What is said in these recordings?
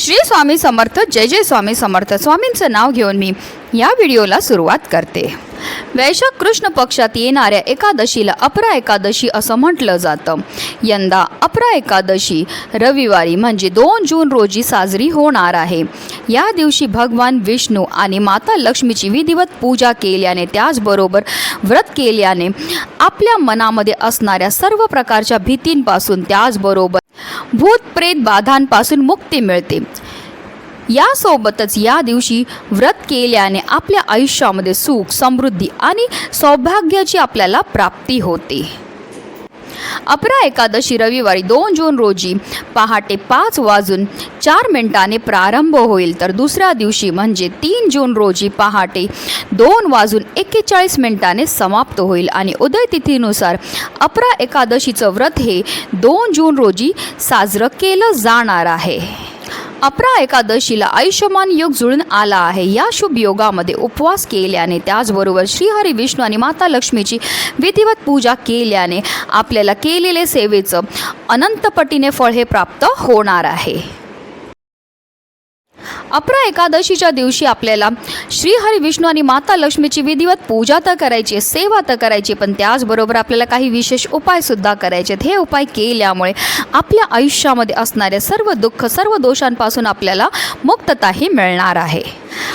श्री स्वामी समर्थ जय जय स्वामी समर्थ. स्वामींचं नाव घेऊन मी या व्हिडिओला सुरुवात करते. वैशाख कृष्ण पक्षात येणाऱ्या एकादशीला अपरा एकादशी असं म्हटलं जातं. यंदा अपरा एकादशी रविवारी म्हणजे दोन जून रोजी साजरी होणार आहे. या दिवशी भगवान विष्णू आणि माता लक्ष्मीची विधिवत पूजा केल्याने त्याचबरोबर व्रत केल्याने आपल्या मनामध्ये असणाऱ्या सर्व प्रकारच्या भीतींपासून त्याचबरोबर भूत प्रेत बाधांपासून मुक्ती मिळते. यासोबतच या दिवशी व्रत केल्याने आपल्या आयुष्यामध्ये सुख समृद्धी आणि सौभाग्याची आपल्याला प्राप्ती होते. अपरा एकादशी रविवारी दोन जून रोजी पहाटे पाच वाजून चार मिनिटाने प्रारंभ होईल. तर दुसऱ्या दिवशी म्हणजे तीन जून रोजी पहाटे दोन वाजून एक्केचाळीस मिनिटाने समाप्त होईल आणि उदयतिथीनुसार अपरा एकादशीचं व्रत हे दोन जून रोजी साजरं केलं जाणार आहे. अपरा एकादशीला आयुष्यमान योग जुळून आला आहे. या शुभ योगामध्ये उपवास केल्याने त्याचबरोबर श्रीहरी विष्णू आणि माता लक्ष्मीची विधिवत पूजा केल्याने आपल्याला केलेले सेवेचं अनंतपटीने फळ हे प्राप्त होणार आहे. अपरा एकादशीच्या दिवशी आपल्याला श्रीहरी विष्णू आणि माता लक्ष्मीची विधिवत पूजा तर करायची आहे, सेवा तर करायची पण त्याचबरोबर आपल्याला काही विशेष उपायसुद्धा करायचे आहेत. हे उपाय केल्यामुळे आपल्या आयुष्यामध्ये असणाऱ्या सर्व दुःख सर्व दोषांपासून आपल्याला मुक्तताही मिळणार आहे.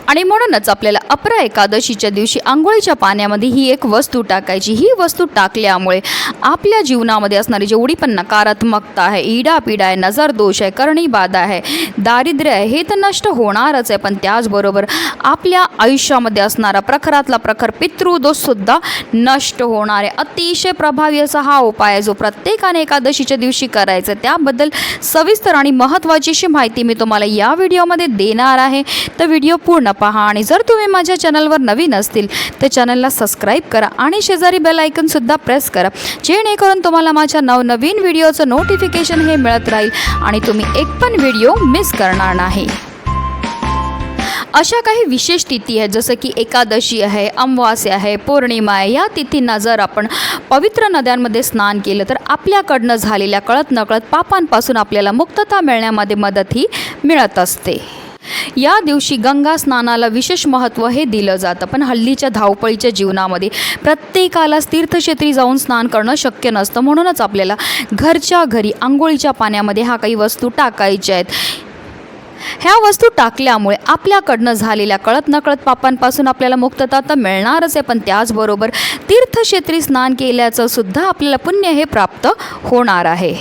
आणि म्हणूनच आपल्याला अपरा एकादशीच्या दिवशी आंघोळीच्या पाण्यामध्ये ही एक वस्तू टाकायची. ही वस्तू टाकल्यामुळे आपल्या जीवनामध्ये असणारी जेवढी पण नकारात्मकता आहे इडापिडा आहे नजर दोष आहे करणी बाधा आहे दारिद्र्य आहे हे तर नष्ट होणारच आहे. पण त्याचबरोबर आपल्या आयुष्यामध्ये असणारा प्रखरातला प्रखर पितृदोषसुद्धा नष्ट होणार आहे. अतिशय प्रभावी असा हा उपाय आहे जो प्रत्येकाने एकादशीच्या दिवशी करायचा आहे. त्याबद्दल सविस्तर आणि महत्त्वाची अशी माहिती मी तुम्हाला या व्हिडिओमध्ये देणार आहे. तर व्हिडिओ पूर्ण पहा. आणि जर तुम्ही माझ्या चॅनलवर नवीन असतील तर चॅनलला सबस्क्राईब करा आणि शेजारी बेल आयकनसुद्धा प्रेस करा. जेणेकरून तुम्हाला माझ्या नवनवीन व्हिडिओचं नोटिफिकेशन हे मिळत राहील आणि तुम्ही एक पण व्हिडिओ मिस करणार नाही. अशा काही विशेष तिथी आहेत जसं की एकादशी आहे अमावास्या आहे पौर्णिमा आहे. या तिथींना जर आपण पवित्र नद्यांमध्ये स्नान केलं तर आपल्याकडनं झालेल्या कळत नकळत पापांपासून आपल्याला मुक्तता मिळण्यामध्ये मदतही मिळत असते. या दिवशी गंगा स्नानाला विशेष महत्त्व हे दिलं जातं. पण हल्लीच्या धावपळीच्या जीवनामध्ये प्रत्येकालाच तीर्थक्षेत्री जाऊन स्नान करणं शक्य नसतं. म्हणूनच आपल्याला घरच्या घरी आंघोळीच्या पाण्यामध्ये हा काही वस्तू टाकायच्या आहेत. ह्या वस्तू टाकल्यामुळे आपल्याकडनं झालेल्या कळत नकळत पापांपासून आपल्याला मुक्तता तर मिळणारच आहे पण त्याचबरोबर तीर्थक्षेत्री स्नान केल्याचं सुद्धा आपल्याला पुण्य हे प्राप्त होणार आहे.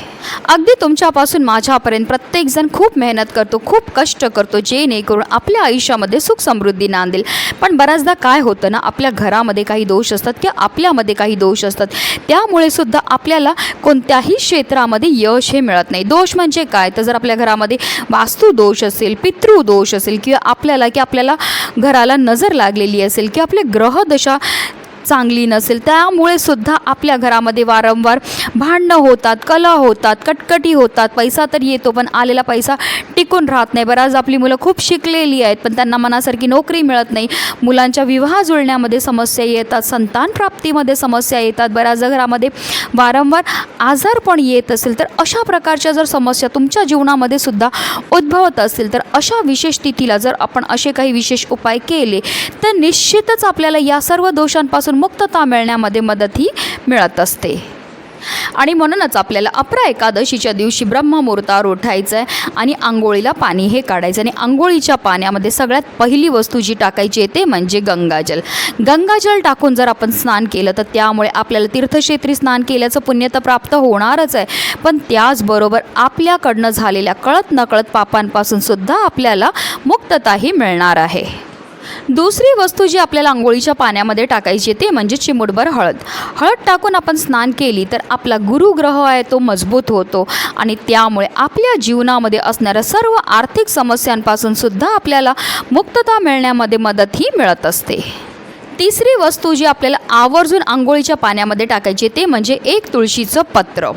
अगदी तुमच्यापासून माझ्यापर्यंत प्रत्येकजण खूप मेहनत करतो खूप कष्ट करतो जेणेकरून आपल्या आयुष्यामध्ये सुख समृद्धी नांदेल. पण बऱ्याचदा काय होतं ना आपल्या घरामध्ये काही दोष असतात किंवा आपल्यामध्ये काही दोष असतात त्यामुळे सुद्धा आपल्याला कोणत्याही क्षेत्रामध्ये यश हे मिळत नाही. दोष म्हणजे काय? तर जर आपल्या घरामध्ये वास्तू दोष असेल पितृ दोष असेल किंवा आपल्याला की आपल्याला घराला नजर लागलेली असेल किंवा आपले ग्रहदशा चांगली नसेल त्यामुळे सुद्धा आपल्या घरामध्ये वारंवार भांडणं होतात कला होतात कटकटी होतात. पैसा तर येतो पण आलेला पैसा टिकून राहत नाही. बऱ्याच आपली मुलं खूप शिकलेली आहेत पण त्यांना मनासारखी नोकरी मिळत नाही. मुलांच्या विवाह जुळण्यामध्ये समस्या येतात संतान प्राप्तीमध्ये समस्या येतात. बऱ्याच घरामध्ये वारंवार आजारपण येत असेल तर अशा प्रकारच्या जर समस्या तुमच्या जीवनामध्ये सुद्धा उद्भवत असतील तर अशा विशेष तिथीला जर आपण असे काही विशेष उपाय केले तर निश्चितच आपल्याला या सर्व दोषांपासून मुक्तता मिळण्यामध्ये मदतही मिळत असते. आणि म्हणूनच आपल्याला अपरा एकादशीच्या दिवशी ब्रह्ममुहूर्तावर उठायचं आहे आणि आंघोळीला पाणी हे काढायचं आणि आंघोळीच्या पाण्यामध्ये सगळ्यात पहिली वस्तू जी टाकायची आहे ते म्हणजे गंगाजल. गंगाजल टाकून जर आपण स्नान केलं तर त्यामुळे आपल्याला तीर्थक्षेत्री स्नान केल्याचं पुण्य तर प्राप्त होणारच आहे. पण त्याचबरोबर आपल्याकडनं झालेल्या कळत नकळत पापांपासून सुद्धा आपल्याला मुक्तताही मिळणार आहे. दुसरी वस्तू जी आपल्याला आंघोळीच्या पाण्यामध्ये टाकायची आहे ते म्हणजे चिमुटभर हळद. हळद टाकून आपण स्नान केली तर आपला गुरुग्रह आहे तो मजबूत होतो. आणि त्यामुळे आपल्या जीवनामध्ये असणाऱ्या सर्व आर्थिक समस्यांपासून सुद्धा आपल्याला मुक्तता मिळण्यामध्ये मदतही मिळत असते. तिसरी वस्तू जी आपल्याला आवर्जून आंघोळीच्या पाण्यामध्ये टाकायची ते म्हणजे एक तुळशीचं पत्र.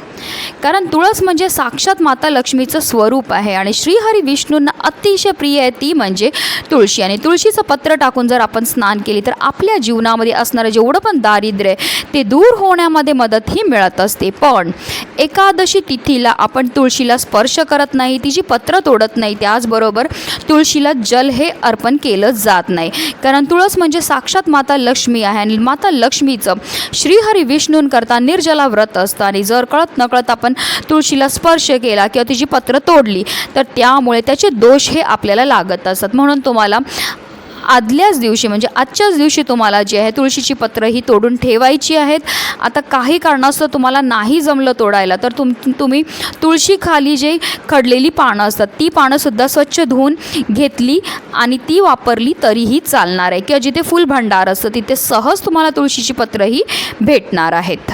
कारण तुळस म्हणजे साक्षात माता लक्ष्मीचं स्वरूप आहे आणि श्रीहरी विष्णूंना अतिशय प्रिय आहे ती म्हणजे तुळशी. आणि तुळशीचं पत्र टाकून जर आपण स्नान केली तर आपल्या जीवनामध्ये असणारं जेवढं पण दारिद्र्य आहे ते दूर होण्यामध्ये मदतही मिळत असते. पण एकादशी तिथीला आपण तुळशीला स्पर्श करत नाही तिची पत्र तोडत नाही त्याचबरोबर तुळशीला जल हे अर्पण केलं जात नाही. कारण तुळस म्हणजे साक्षात माता लक्ष्मी आहे आणि माता लक्ष्मीचं श्रीहरी विष्णूंकरता निर्जला व्रत असतं. आणि जर कळत नकळत आपण तुळशीला स्पर्श केला किंवा तिची पत्र तोडली तर त्यामुळे त्याचे दोष हे आपल्याला लागत असतात म्हणून तुम्हाला आदल्याच दिवशी म्हणजे आजच्याच दिवशी तुम्हाला जी आहे तुळशीची पत्र ही तोडून ठेवायची आहेत. आता काही कारणास्तव तुम्हाला नाही जमलं तोडायला तर तुम तुम्ही तुळशीखाली जे खडलेली पानं असतात ती पानंसुद्धा स्वच्छ धुवून घेतली आणि ती वापरली तरीही चालणार आहे. किंवा जिथे फुल भंडार असतं तिथे सहज तुम्हाला तुळशीची पत्रंही भेटणार आहेत.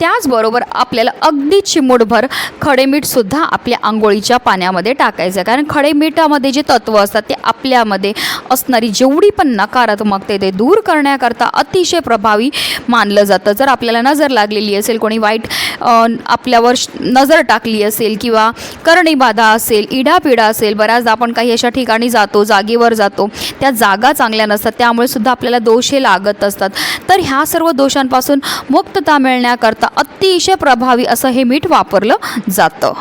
त्याचबरोबर आपल्याला अगदी चिमूटभर खडे मीठसुद्धा आपल्या आंघोळीच्या पाण्यामध्ये टाकायचं आहे. कारण खडेमीठामध्ये जे तत्त्व असतात ते आपल्यामध्ये असणारी जेवढी पण नकारात्मकते ते दूर करण्याकरता अतिशय प्रभावी मानलं जातं. जर आपल्याला नजर लागलेली असेल कोणी वाईट आपल्यावर नजर टाकली असेल किंवा करणीबाधा असेल इडापिडा असेल बऱ्याचदा आपण काही अशा ठिकाणी जातो जागेवर जातो त्या जागा चांगल्या नसतात त्यामुळे सुद्धा आपल्याला दोष हे लागत असतात. तर ह्या सर्व दोषांपासून मुक्तता मिळण्याकरता अतिशय प्रभावी असं हे मीठ वापरलं जातं.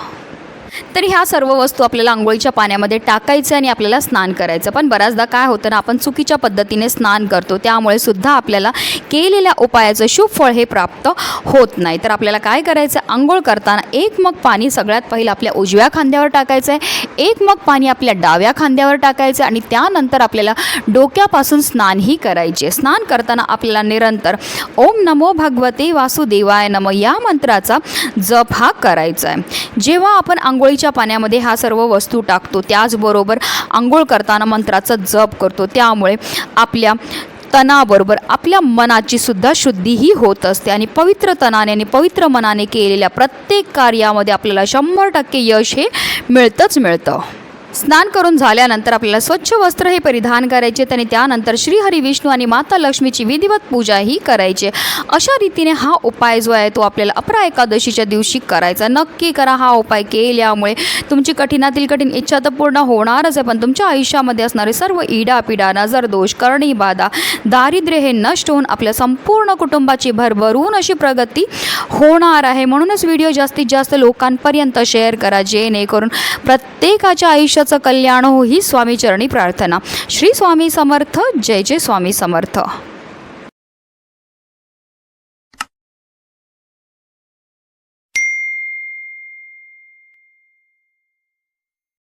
तर ह्या सर्व वस्तू आपल्याला आंघोळीच्या पाण्यामध्ये टाकायचं आणि आपल्याला स्नान करायचं. पण बऱ्याचदा काय होतं ना आपण चुकीच्या पद्धतीने स्नान करतो. त्यामुळे सुद्धा आपल्याला केलेल्या उपायाचं शुभ फळ हे प्राप्त होत नाही. तर आपल्याला काय करायचं? आंघोळ करताना एक मग पाणी सगळ्यात पहिलं आपल्या उजव्या खांद्यावर टाकायचं आहे एक मग पाणी आपल्या डाव्या खांद्यावर टाकायचं आणि त्यानंतर आपल्याला डोक्यापासून स्नानही करायचे स्नान करताना आपल्याला निरंतर ओम नमो भगवते वासुदेवाय नम या मंत्राचा जप हा करायचा आहे. जेव्हा आपण आंघोळ आंघोळीच्या पाण्यामध्ये ह्या सर्व वस्तू टाकतो. त्याचबरोबर आंघोळ करताना मंत्राचा जप करतो. त्यामुळे आपल्या तणाबरोबर आपल्या मनाची सुद्धा शुद्धीही होत असते. आणि पवित्र तनाने आणि पवित्र मनाने केलेल्या प्रत्येक कार्यामध्ये आपल्याला शंभर टक्के यश हे मिळतंच मिळतं. स्नान करून झाल्यानंतर आपल्याला स्वच्छ वस्त्र हे परिधान करायचे आणि त्यानंतर श्रीहरी विष्णू आणि माता लक्ष्मीची विधिवत पूजाही करायची. अशा रीतीने हा उपाय जो आहे तो आपल्याला अपरा एकादशीच्या दिवशी करायचा. नक्की करा हा उपाय केल्यामुळे तुमची कठीणातील कठीण इच्छा तर पूर्ण होणारच आहे पण तुमच्या आयुष्यामध्ये असणारे सर्व इडापिडा नजर दोष करणी बाधा दारिद्र्य हे नष्ट होऊन आपल्या संपूर्ण कुटुंबाची भरभरून अशी प्रगती होणार आहे. म्हणूनच व्हिडिओ जास्तीत जास्त लोकांपर्यंत शेअर करा जेणेकरून प्रत्येकाच्या देशाचं कल्याण हो स्वामीचरणी प्रार्थना. श्री स्वामी समर्थ जय जय स्वामी समर्थ.